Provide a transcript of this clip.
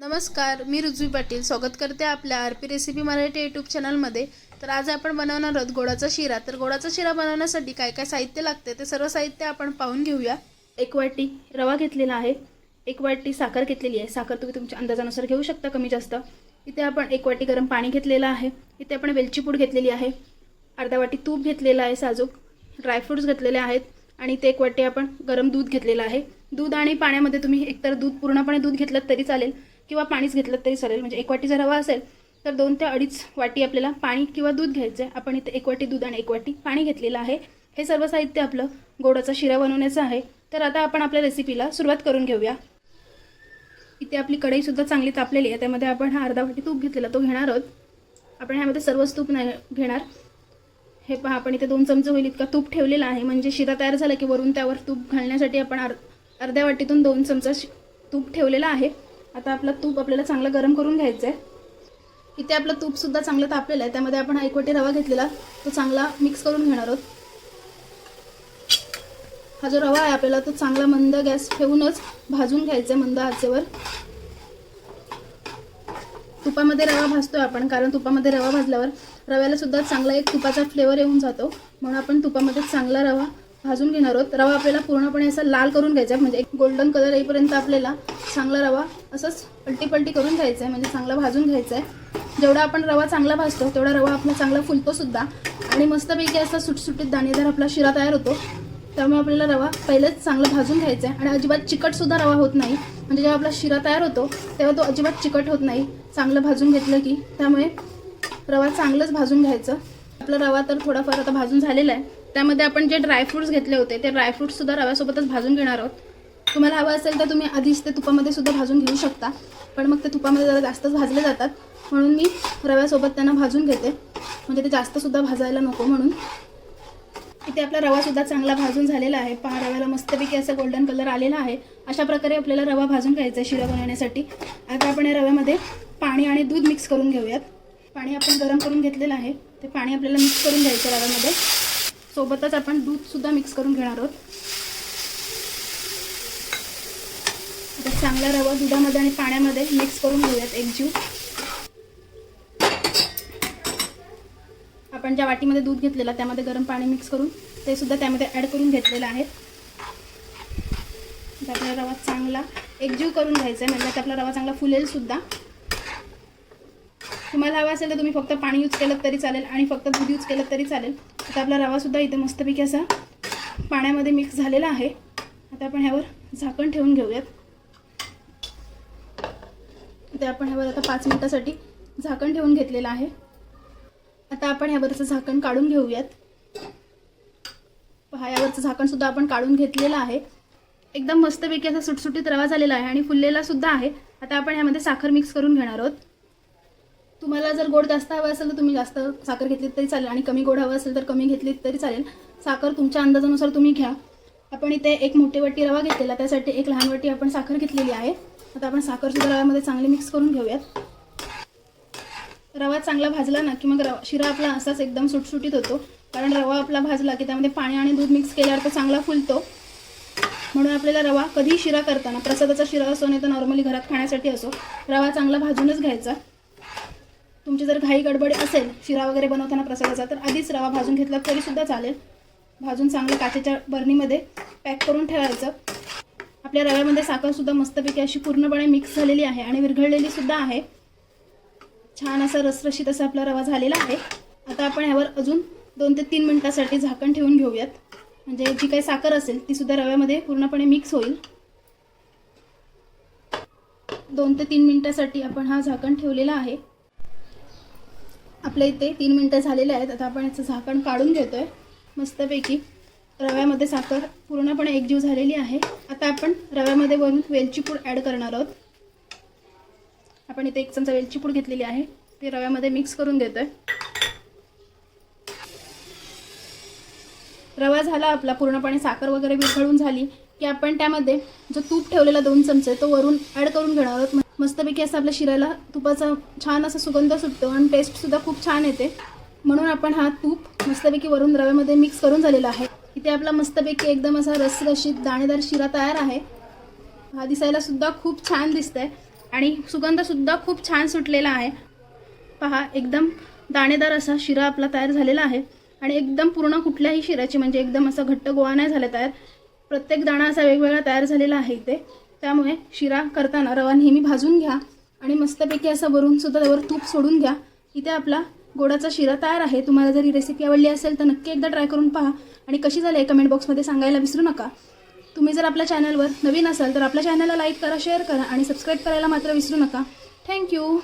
नमस्कार मी रुजवी पाटील स्वागत करते आपल्या R P recipe Marathi YouTube चॅनलमध्ये. तर आज आपण बनवणार आहोत गोडाचा शिरा. तर गोडाचा शिरा बनवण्यासाठी काय काय साहित्य लागते ते सर्व साहित्य आपण पाहून घेऊया. एक वाटी रवा घेतलेला आहे. एक वाटी साखर घेतलेली आहे. साखर तुम्ही तुमच्या अंदाजानुसार घेऊ शकता कमी जास्त. इथे आपण एक वाटी गरम पाणी घेतलेलं आहे. इथे आपण वेलची पूड घेतलेली आहे. अर्धा वाटी तूप घेतलेलं आहे साजूक. ड्रायफ्रूट्स घेतलेले आहेत. आणि ते एक वाटी आपण गरम दूध घेतलेलं आहे. दूध आणि पाण्यामध्ये तुम्ही एकतर दूध पूर्णपणे दूध घेतलं तरी चालेल. किंवा पाणीच घेतलं तरी चालेल. म्हणजे एक वाटी जर रवा असेल तर दोन ते अडीच वाटी आपल्याला पाणी किंवा दूध घ्यायचं आहे आपण इथे एक वाटी दूध आणि एक वाटी पाणी घेतलेलं आहे. हे सर्व साहित्य आपलं गोडाचा शिरा बनवण्याचं आहे. तर आता आपण आपल्या रेसिपीला सुरुवात करून घेऊया. इथे आपली कढईसुद्धा चांगली तापलेली आहे. त्यामध्ये आपण हा अर्धा वाटी तूप घेतलेला तो घेणार आहोत. आपण ह्यामध्ये सर्वच तूप नाही घेणार. हे पहा आपण इथे दोन चमचे होईल इतका तूप ठेवलेला आहे. म्हणजे शिरा तयार झाला की वरून त्यावर तूप घालण्यासाठी आपण अर् अर्ध्या वाटीतून दोन चमचा तूप ठेवलेला आहे. आता आपलं तूप आपल्याला चांगलं गरम करून घ्यायचं आहे इथे आपलं तूपसुद्धा चांगलं तापलेलं आहे त्यामध्ये आपण एकवटी रवा घेतलेला तो चांगला मिक्स करून घेणार आहोत. हा जो रवा आहे आपल्याला तो चांगला मंद गॅस ठेवूनच भाजून घ्यायचा आहे मंद आचेवर. तुपामध्ये रवा भाजतोय आपण कारण तुपामध्ये रवा भाजल्यावर रव्याला सुद्धा चांगला एक तुपाचा फ्लेवर येऊन जातो. म्हणून आपण तुपामध्ये चांगला रवा भाजून घेणार आहोत. रवा आपल्याला पूर्णपणे असा लाल करून घ्यायचा आहे. म्हणजे एक गोल्डन कलर येईपर्यंत आपल्याला चांगला रवा असंच पलटी करून घ्यायचा आहे. म्हणजे चांगला भाजून घ्यायचा आहे. जेवढा आपण रवा चांगला भाजतो तेवढा रवा आपला चांगला फुलतो सुद्धा. आणि मस्तपैकी असा सुटसुटीत दाणेदार आपला शिरा तयार होतो. त्यामुळे आपल्याला रवा पहिलेच चांगला भाजून घ्यायचा आहे. आणि अजिबात चिकटसुद्धा रवा होत नाही. म्हणजे जेव्हा आपला शिरा तयार होतो तेव्हा तो अजिबात चिकट होत नाही. चांगलं भाजून घेतलं की त्यामुळे रवा चांगलंच भाजून घ्यायचं. आपला रवा तर थोडाफार आता भाजून झालेला आहे. त्यामध्ये आपण जे ड्रायफ्रूट्स घेतले होते ते ड्रायफ्रूट्ससुद्धा रव्यासोबतच भाजून घेणार आहोत. तुम्हाला हवं असेल तर तुम्ही आधीच ते तुपामध्ये सुद्धा भाजून घेऊ शकता. पण मग ते तुपामध्ये जरा जास्तच भाजले जातात. म्हणून मी रव्यासोबत त्यांना भाजून घेते. म्हणजे ते जास्तसुद्धा भाजायला नको म्हणून. इथे आपला रवासुद्धा चांगला भाजून झालेला आहे. पहा रव्याला मस्तपैकी असं गोल्डन कलर आलेला आहे. अशा प्रकारे आपल्याला रवा भाजून घ्यायचा आहे शिरा बनवण्यासाठी. आता आपण या रव्यामध्ये पाणी आणि दूध मिक्स करून घेऊयात. पाणी आपण गरम करून घेतलेलं आहे. ते पाणी आपल्याला मिक्स करून घ्यायचं रव्यामध्ये. सोबतच आपण दूधसुद्धा मिक्स करून घेणार आहोत. आता चांगला रवा दुधामध्ये आणि पाण्यामध्ये मिक्स करून घेऊयात एकजीव आपण ज्या वाटीमध्ये दूध घेतलेला त्यामध्ये गरम पाणी मिक्स करून ते सुद्धा त्यामध्ये ॲड करून घेतलेलं आहे. आपला रवा चांगला एकजीव करून घ्यायचा आहे म्हणजे आपला रवा चांगला फुलेल सुद्धा. तुम्हाला हवा असेल तर तुम्ही फक्त पाणी यूज केलं तरी चालेल आणि फक्त दूध यूज केलं तरी चालेल. आता आपला रवासुद्धा इथे मस्तपैकी असा पाण्यामध्ये मिक्स झालेला आहे. आता आपण ह्यावर झाकण ठेवून घेऊयात. ते आपण ह्यावर आता पाच मिनटासाठी झाकण ठेवून घेतलेलं आहे. आता आपण ह्यावरचं झाकण काढून घेऊयात. पहा यावरचं झाकणसुद्धा आपण काढून घेतलेलं आहे. एकदम मस्तपैकी असा सुटसुटीत रवा झालेला आहे आणि फुललेला सुद्धा आहे. आता आपण ह्यामध्ये साखर मिक्स करून घेणार आहोत. तुम्हाला जर गोड जास्त हवं असेल तर तुम्ही जास्त साखर घेतलीत तरी चालेल आणि कमी गोड हवं असेल तर कमी घेतलीत तरी चालेल. साखर तुमच्या अंदाजानुसार तुम्ही घ्या. आपण इथे एक मोठी वाटी रवा घेतलेला त्यासाठी एक लहान वाटी आपण साखर घेतलेली आहे. आता आपण साखरसुद्धा रव्यामध्ये चांगली मिक्स करून घेऊयात. रवा चांगला भाजला ना की मग रवा शिरा आपला असाच एकदम सुटसुटीत होतो. कारण रवा आपला भाजला की त्यामध्ये पाणी आणि दूध मिक्स केल्यावर तो चांगला फुलतो. म्हणून आपल्याला रवा कधीही शिरा करताना प्रसादाचा शिरा असो नाही तर नॉर्मली घरात खाण्यासाठी असो रवा चांगला भाजूनच घ्यायचा. तुमची जर घाई गडबड असेल शिरा वगैरे बनवताना प्रसादाचा तर आधीच रवा भाजून घेतला तरीसुद्धा चालेल. भाजून चांगलं काचेच्या बरणीमध्ये पॅक करून ठेवायचं. आपल्या रव्यामध्ये साखरसुद्धा मस्तपैकी अशी पूर्णपणे मिक्स झालेली आहे आणि विरघळलेली सुद्धा आहे. छान असा रसरशीत असा आपला रवा झालेला आहे. आता आपण ह्यावर अजून दोन ते तीन मिनटासाठी झाकण ठेवून घेऊयात. म्हणजे जी काही साखर असेल ती सुद्धा रव्यामध्ये पूर्णपणे मिक्स होईल. दोन ते तीन मिनटासाठी आपण हा झाकण ठेवलेला आहे. आपल्या इथे तीन मिनटं झालेले आहेत. आता आपण याचं झाकण काढून घेतोय. मस्तपैकी. रव्यामध्ये साखर पूर्णपणे एकजीव झालेली आहे. आता आपण रव्यामध्ये वरून वेलची पूड ॲड करणार आहोत. आपण इथे एक चमचा वेलची पूड घेतलेली आहे. ती रव्यामध्ये मिक्स करून घेतोय. रवा झाला आपला पूर्णपणे साखर वगैरे विरघळून झाली की आपण त्यामध्ये जो तूप ठेवलेला दोन चमचे तो वरून ॲड करून घेणार आहोत. मस्तपैकी असं आपल्या शिराला तुपाचा छान असा सुगंध सुटतो आणि टेस्टसुद्धा खूप छान येते. म्हणून आपण हा तूप मस्तपैकी वरून रव्यामध्ये मिक्स करून झालेला आहे. इथे आपला मस्तपैकी एकदम असा रसरशीत दाणेदार शिरा तयार आहे. हा दिसायला सुद्धा खूप छान दिसतंय आणि सुगंधसुद्धा खूप छान सुटलेला आहे. पहा एकदम दाणेदार असा शिरा आपला तयार झालेला आहे. आणि एकदम पूर्ण कुठल्याही शिऱ्याची म्हणजे एकदम असा घट्ट गोळा नाही झाला तयार. प्रत्येक दाणा असा वेगवेगळा तयार झालेला आहे इथे. त्यामुळे शिरा करताना रवा नेहमी भाजून घ्या आणि मस्तपैकी असं वरून सुद्धा त्यावर तूप सोडून घ्या. इथे आपला गोडाचा शिरा तयार आहे. तुम्हाला जर ही रेसिपी आवडली असेल तर नक्की एकदा ट्राय करून पहा. आणि कशी झाली आहे कमेंट बॉक्समध्ये सांगायला विसरू नका. तुम्ही जर आपल्या चॅनलवर नवीन असाल तर आपल्या चॅनलला लाईक करा शेअर करा आणि सबस्क्राईब करायला मात्र विसरू नका. थँक्यू